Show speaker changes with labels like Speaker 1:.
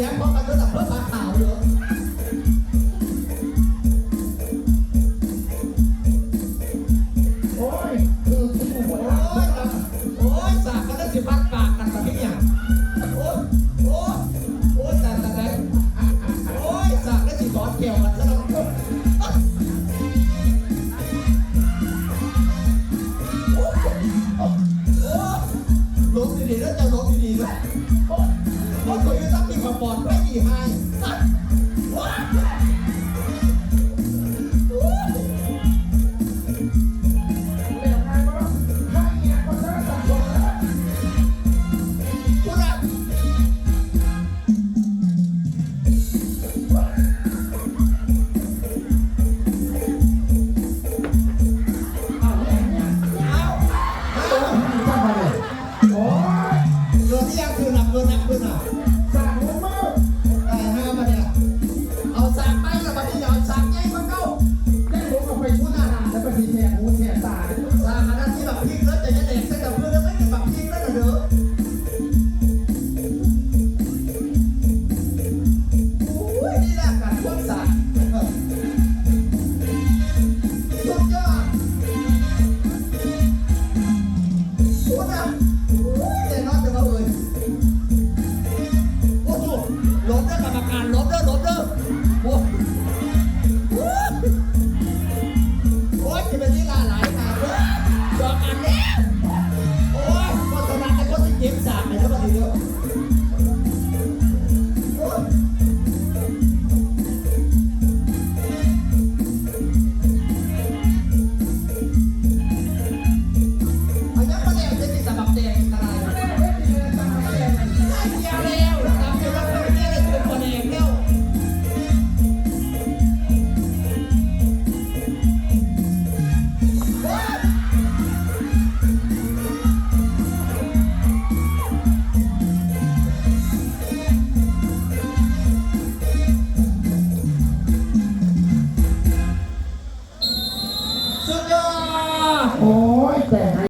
Speaker 1: ย้มพร้อมันระดับรถสาขาวหรอโอ้ยคือโอ้ยโอ้ยสากกันได้สิบพักปาก tonight.